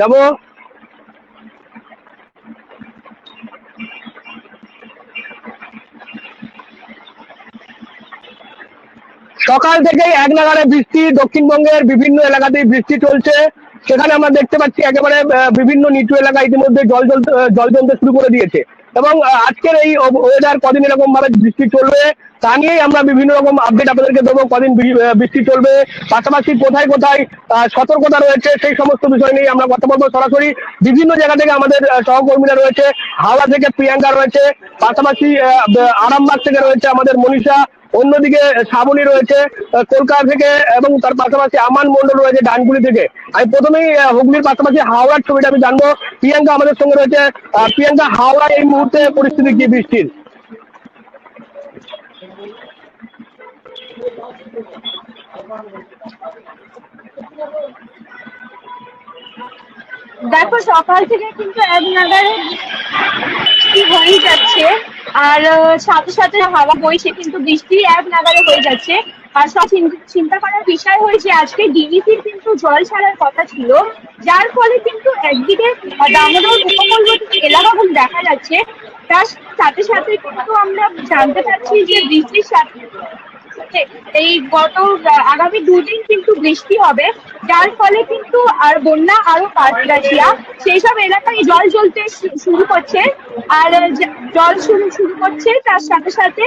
যাব? সকাল থেকেই এক নাগারে বৃষ্টি, দক্ষিণবঙ্গের বিভিন্ন এলাকাতেই বৃষ্টি চলছে। সেখানে আমরা দেখতে পাচ্ছি একেবারে বিভিন্ন নিচু এলাকা ইতিমধ্যে জল জল জল জমতে শুরু করে দিয়েছে। এবং আজকের এই ওয়েদার কদিন এরকম ভাবে বৃষ্টি চলবে, তা নিয়েই আমরা বিভিন্ন রকম আপডেট আপনাদেরকে দেবো, কদিন বৃষ্টি চলবে। পাশাপাশি কোথায় কোথায় সতর্কতা রয়েছে, সেই সমস্ত বিষয় নিয়ে আমরা কথা বলব সরাসরি। বিভিন্ন জায়গা থেকে আমাদের সহকর্মীরা রয়েছে, হাওড়া থেকে প্রিয়াঙ্কা রয়েছে, পাশাপাশি আরামবাগ থেকে রয়েছে আমাদের মনীষা অন্যদিকে শ্রাবণী রয়েছে কলকাতা থেকে এবং তার পাশাপাশি আমান মন্ডল রয়েছে ডানকুনি থেকে। আমি প্রথমেই হুগলির পাশাপাশি হাওড়ার ছবিটা আমি জানব। প্রিয়াঙ্কা আমাদের সঙ্গে রয়েছে। প্রিয়াঙ্কা হাওড়া এই মুহূর্তে পরিস্থিতি কি বৃষ্টির? দেখো, সকাল থেকে কিন্তু এক নাগারে বৃষ্টি হয়ে যাচ্ছে। আর সাথে সাথে হাওয়া বইছে, কিন্তু বৃষ্টি এক নাগারে হয়ে যাচ্ছে। আর সব চিন- চিন্তা করার বিষয় হয়েছে, আজকে ডিবিসির কিন্তু জল ছাড়ার কথা ছিল। যার ফলে কিন্তু একদিকে দামোদর উপকূলবর্তী এলাকাগুলো দেখা যাচ্ছে। তার সাথে সাথে কিন্তু আমরা জানতে পারছি যে বৃষ্টির সাথে এই গত আগামী দুদিন কিন্তু বৃষ্টি হবে। যার ফলে কিন্তু আর বন্যা আরও কাছরাছিয়া সেই সব এলাকায় জল জ্বলতে শুরু করছে। আর জল শুরু শুরু করছে। তার সাথে সাথে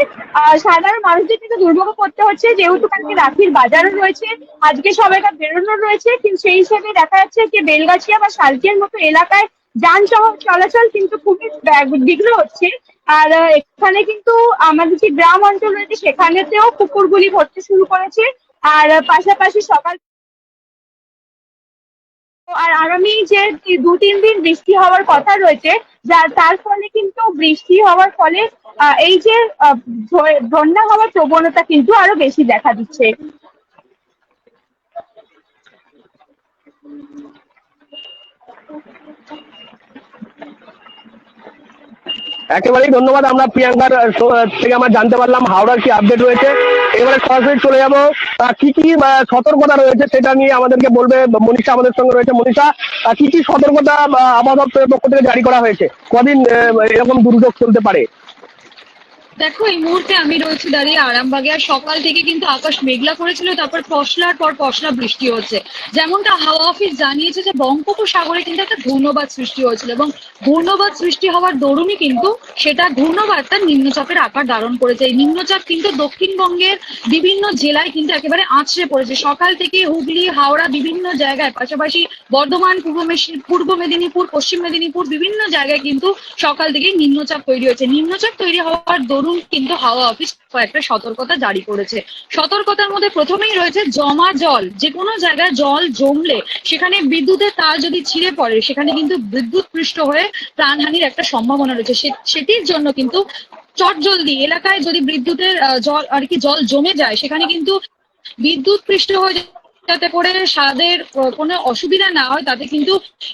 সাধারণ মানুষদের কিন্তু দুর্ভোগ করতে হচ্ছে। যেহেতু কালকে রাখির বাজারও রয়েছে, আজকে সবাইকার বেরোনো রয়েছে। কিন্তু সেই হিসেবে দেখা যাচ্ছে যে বেলগাছিয়া বা শালকিয়ার মতো এলাকায় যান চলাচল কিন্তু খুবই বিঘ্ন হচ্ছে। আর এখানে কিন্তু আমাদের যে গ্রাম অঞ্চল রয়েছে, সেখানেতেও কুকুরগুলি ভরতে শুরু করেছে। আর, পাশাপাশি সকাল আর আগামী যে দু, তিন দিন বৃষ্টি হওয়ার কথা রয়েছে যার তার ফলে কিন্তু বৃষ্টি হওয়ার ফলে এই যে বন্যা হওয়ার প্রবণতা কিন্তু আরও বেশি দেখা দিচ্ছে। একেবারেই ধন্যবাদ। আমরা প্রিয়াঙ্কার থেকে আমরা জানতে পারলাম হাওড়ার কি আপডেট রয়েছে। এবারে সরাসরি চলে যাব। কি কি সতর্কতা রয়েছে সেটা নিয়ে আমাদেরকে বলবে মনীষা আমাদের সঙ্গে রয়েছে। মনীষা কি কি সতর্কতা আবহাওয়া দপ্তরের পক্ষ থেকে জারি করা হয়েছে? কদিন এরকম দুর্যোগ চলতে পারে? দেখো, এই মুহূর্তে আমি রয়েছি দাঁড়িয়ে আরামবাগে আর সকাল থেকে কিন্তু আকাশ মেঘলা করেছিল, তারপর পশলার পর পশলা বৃষ্টি হচ্ছে। যেমনটা হাওয়া অফিস জানিয়েছে যে, বঙ্গোপসাগরে কিন্তু একটা ঘূর্ণবাদ সৃষ্টি হয়েছিল এবং ঘূর্ণবাদ সৃষ্টি হওয়ার দরুনই কিন্তু সেটা ঘূর্ণবাদটা নিম্নচাপের আকার ধারণ করেছে। এই নিম্নচাপ কিন্তু দক্ষিণবঙ্গের বিভিন্ন জেলায় কিন্তু একেবারে আছড়ে পড়েছে। সকাল থেকে হুগলি, হাওড়া বিভিন্ন জায়গায়, পাশাপাশি বর্ধমান, পূর্ব পূর্ব মেদিনীপুর, পশ্চিম মেদিনীপুর বিভিন্ন জায়গায় কিন্তু সকাল থেকেই নিম্নচাপ তৈরি হয়েছে। নিম্নচাপ তৈরি হওয়ার দরুন কিন্তু হাওয়া অফিস কয়েকটা সতর্কতা জারি করেছে। সতর্কতার মধ্যে প্রথমেই রয়েছে জমা জল। যে কোনো জায়গায় জল জমলে সেখানে বিদ্যুতের তার যদি ছিঁড়ে পড়ে, সেখানে কিন্তু বিদ্যুৎ পৃষ্ঠ হয়ে প্রাণহানির একটা সম্ভাবনা রয়েছে। সেটির জন্য কিন্তু চটজলদি এলাকায় যদি বিদ্যুতের জল, আর কি জল জমে যায়, সেখানে কিন্তু বিদ্যুৎ পৃষ্ঠ হয়ে যাতে করে সাদের কোনো অসুবিধা না হয়, তাতে কিন্তু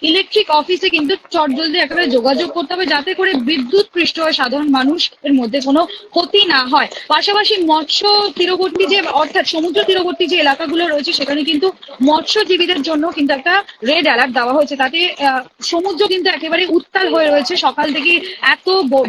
ইলেকট্রিক অফিসে কিন্তু চটজলদি একেবারে যোগাযোগ করতে হবে, যাতে করে বিদ্যুৎ পৃষ্ঠ হয় সাধারণ মানুষের মধ্যে কোনো ক্ষতি না হয়। পাশাপাশি মৎস্য তীরবর্তী যে, অর্থাৎ সমুদ্র তীরবর্তী যে এলাকাগুলো রয়েছে, সেখানে কিন্তু মৎস্যজীবীদের জন্য কিন্তু একটা রেড অ্যালার্ট দেওয়া হয়েছে, তাতে সমুদ্র কিন্তু একেবারে উত্তাল হয়ে রয়েছে। সকাল থেকে এত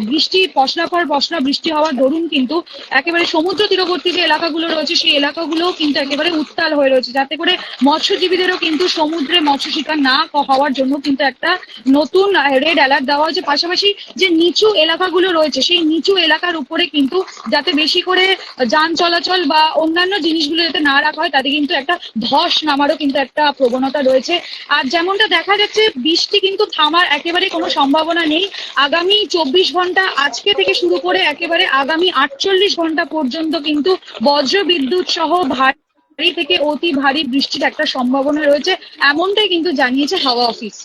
বৃষ্টি, পশলা পর পশলা বৃষ্টি হওয়ার দরুন কিন্তু একেবারে সমুদ্র তীরবর্তী যে এলাকাগুলো রয়েছে, সেই এলাকাগুলো কিন্তু একেবারে উত্তাল হয়ে রয়েছে, যাতে করে মৎস্যজীবীদেরও কিন্তু সমুদ্রে মৎস্য শিকার না হওয়ার জন্য কিন্তু একটা নতুন রেড অ্যালার্ট দেওয়া হয়েছে। পাশাপাশি যে নিচু এলাকাগুলো রয়েছে, সেই নিচু এলাকার উপরে কিন্তু যাতে বেশি করে যান চলাচল বা অন্যান্য জিনিসগুলো যাতে না রাখা হয়, তাতে কিন্তু একটা ধস নামারও কিন্তু একটা প্রবণতা রয়েছে। আর যেমনটা দেখা যাচ্ছে, বৃষ্টি কিন্তু থামার একেবারে কোনো সম্ভাবনা নেই। আগামী চব্বিশ ঘণ্টা আজকে থেকে শুরু করে একেবারে আগামী আটচল্লিশ ঘণ্টা পর্যন্ত কিন্তু বজ্র বিদ্যুৎ সহ ভারী থেকে অতি ভারী বৃষ্টির একটা সম্ভাবনা রয়েছে এমনটাই কিন্তু জানিয়েছে হাওয়া অফিস।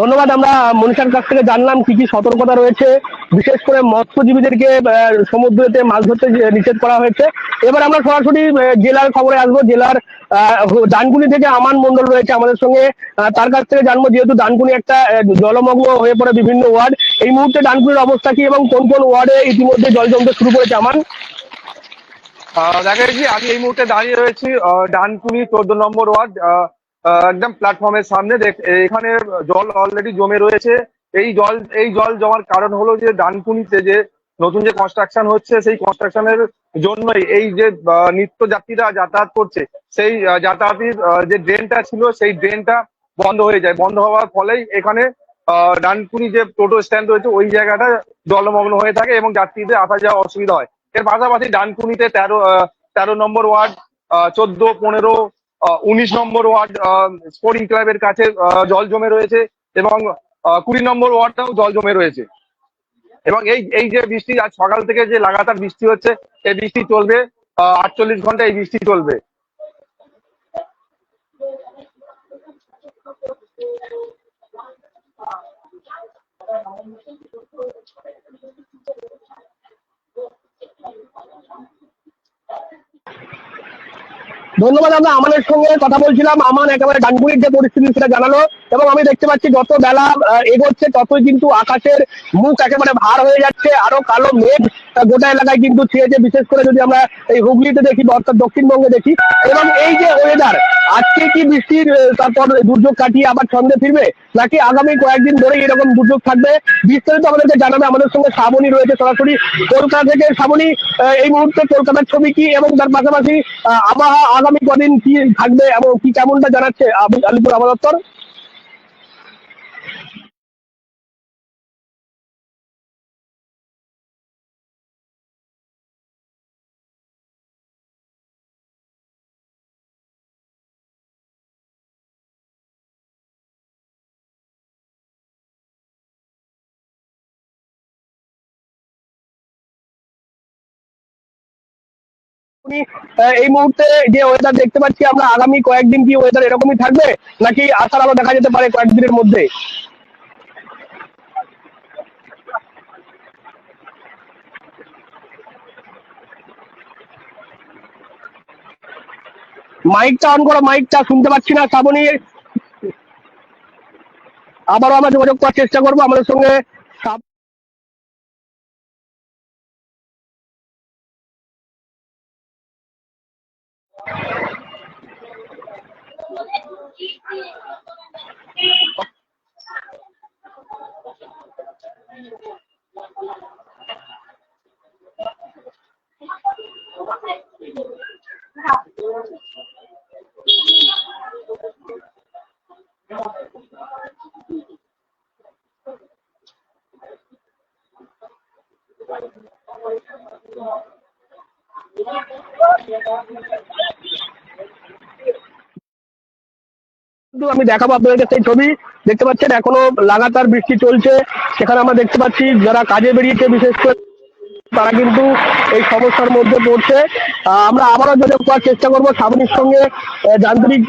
ধন্যবাদ, আমরা মনীষার কাছ থেকে জানলাম কি কি সতর্কতা রয়েছে, বিশেষ করে মৎস্যজীবীদেরকে সমুদ্রেতে মাছ ধরতে নিষেধ করা হয়েছে। এবার আমরা সরাসরি জেলার খবরে আসব। জেলার ডানকুনি থেকে আমান মন্ডল রয়েছে আমাদের সঙ্গে। তার কাছ থেকে জানব, যেহেতু ডানকুনি একটা জলমগ্ন হয়ে পড়ে বিভিন্ন ওয়ার্ড, এই মুহূর্তে ডানকুনির অবস্থা কি এবং কোন কোন ওয়ার্ডে ইতিমধ্যে জল জমতে শুরু করেছে আমান? দেখা যাচ্ছে, আমি এই মুহূর্তে দাঁড়িয়ে রয়েছি ডানকুনি চোদ্দ নম্বর ওয়ার্ড একদম প্ল্যাটফর্মের সামনে দেখ- এখানে জল অলরেডি জমে রয়েছে। এই জল এই জল জমার কারণ হলো যে ডানকুনিতে যে নতুন যে কনস্ট্রাকশন হচ্ছে, সেই কনস্ট্রাকশনের জন্যই এই যে নিত্য যাত্রীরা যাতায়াত করছে, সেই যাতায়াতের যে ড্রেনটা ছিল, সেই ড্রেনটা বন্ধ হয়ে যায়। বন্ধ হওয়ার ফলেই এখানে ডানকুনি যে টোটো স্ট্যান্ড রয়েছে, ওই জায়গাটা জলমগ্ন হয়ে থাকে এবং যাত্রীদের আসা যাওয়া অসুবিধা হয়। এর পাশাপাশি ডানকুনিতে তেরো তেরো নম্বর ওয়ার্ড চোদ্দ, পনেরো উনিশ নম্বর ওয়ার্ড স্পোর্টিং ক্লাবের কাছে জল জমে রয়েছে এবং কুড়ি নম্বর ওয়ার্ডটাও জল জমে রয়েছে। এবং এই এই যে বৃষ্টি, আজ সকাল থেকে যে লাগাতার বৃষ্টি হচ্ছে, এই বৃষ্টি চলবে আটচল্লিশ ঘণ্টা এই বৃষ্টি চলবে। ধন্যবাদ আমরা আমাদের সঙ্গে কথা বলছিলাম। আমার একেবারে ডানপুরির যে পরিস্থিতি সেটা জানালো এবং আমি দেখতে পাচ্ছি যত বেলা এগোচ্ছে ততই কিন্তু আকাশের মুখ একেবারে ভার হয়ে যাচ্ছে। আরও কালো মেঘ গোটা এলাকায় কিন্তু ছেয়েছে। বিশেষ করে যদি আমরা এই হুগলিতে দেখি বা অর্থাৎ দক্ষিণবঙ্গে দেখি। এবং এই যে ওয়েদার আজকে কি বৃষ্টির তারপর দুর্যোগ কাটিয়ে আবার ছন্দে ফিরবে? নাকি আগামী কয়েকদিন ধরে এরকম দুর্যোগ থাকবে? বিস্তারিত আমাদেরকে জানাবে। আমাদের সঙ্গে শ্রাবণী রয়েছে সরাসরি। কলকাতা থেকে শ্রাবণী এই মুহূর্তে কলকাতার ছবি কি এবং তার পাশাপাশি আবহাওয়া আগামী কদিন কি থাকবে এবং কি কেমনটা জানাচ্ছে আলিপুর আবহাওয়া দপ্তর? এই মুহূর্তে যে ওয়েদার দেখতে পাচ্ছি, আমরা আগামী কয়েকদিন কি ওয়েদার এরকমই থাকবে? নাকি আশার আলো দেখা যেতে পারে কয়েকদিনের মধ্যে? মাইকটা অন করো মাইকটা শুনতে পাচ্ছি না, শ্রাবণী। আবারও আমরা যোগাযোগ করার চেষ্টা করব। আমাদের সঙ্গে あ。কিন্তু আমি দেখাবো আপনাদেরকে সেই ছবি। দেখতে পাচ্ছেন এখনও লাগাতার বৃষ্টি চলছে। সেখানে আমরা দেখতে পাচ্ছি যারা কাজে বেরিয়েছে বিশেষ করে তারা কিন্তু এই সমস্যার মধ্যে পড়ছে। আমরা আবারও যোগাযোগ করার চেষ্টা করব। শ্রাবণীর সঙ্গে যান্ত্রিক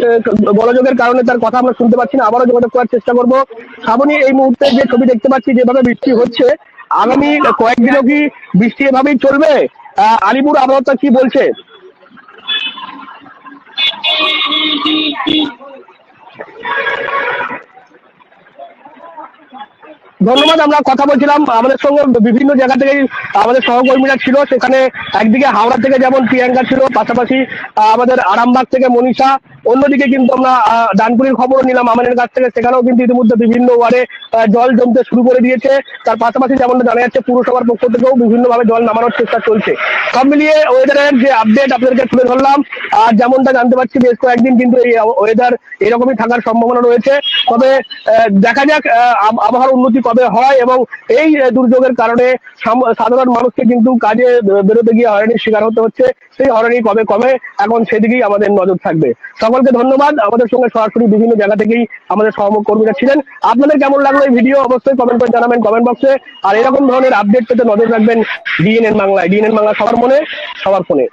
গোলযোগের কারণে তার কথা আমরা শুনতে পাচ্ছি না। আবারও যোগাযোগ করার চেষ্টা করব। শ্রাবণী এই মুহূর্তে যে ছবি দেখতে পাচ্ছি যেভাবে বৃষ্টি হচ্ছে আগামী কয়েকদিনও কি বৃষ্টি এভাবেই চলবে? আহ, আলিপুর আবহাওয়া কি বলছে? ধন্যবাদ, আমরা কথা বলছিলাম। আমাদের সঙ্গে বিভিন্ন জায়গা থেকে আমাদের সহকর্মীরা ছিল। সেখানে একদিকে হাওড়া থেকে যেমন প্রিয়াঙ্কা ছিল, পাশাপাশি আমাদের আরামবাগ থেকে মনীষা অন্যদিকে কিন্তু আমরা ডানপুরির খবরও নিলাম আমাদের কাছ থেকে। সেখানেও কিন্তু ইতিমধ্যে বিভিন্ন ওয়ার্ডে জল জমতে শুরু করে দিয়েছে। তার পাশাপাশি যেমনটা জানা যাচ্ছে, পুরসভার পক্ষ থেকেও বিভিন্নভাবে জল নামানোর চেষ্টা চলছে। সব মিলিয়ে ওয়েদারের যে আপডেট আপনাদেরকে তুলে ধরলাম, আর যেমনটা জানতে পারছি, বেশ কয়েকদিন কিন্তু এই ওয়েদার এরকমই থাকার সম্ভাবনা রয়েছে। তবে দেখা যাক আবহাওয়ার উন্নতি কবে হয় এবং এই দুর্যোগের কারণে সাধারণ মানুষকে কিন্তু কাজে বেরোতে গিয়ে হয়রানির শিকার হতে হচ্ছে। সেই হয়রানি কবে কমে, এখন সেদিকেই আমাদের নজর থাকবে। সকলকে ধন্যবাদ। আমাদের সঙ্গে সরাসরি বিভিন্ন জায়গা থেকেই আমাদের সহকর্মীরা ছিলেন। আপনাদের কেমন লাগল এই ভিডিও অবশ্যই কমেন্ট করে জানাবেন কমেন্ট বক্সে আর এরকম ধরনের আপডেট পেতে নজর রাখবেন ডিএনএন বাংলায়। ডিএনএন বাংলা সবার মনে, সবার ফোনে।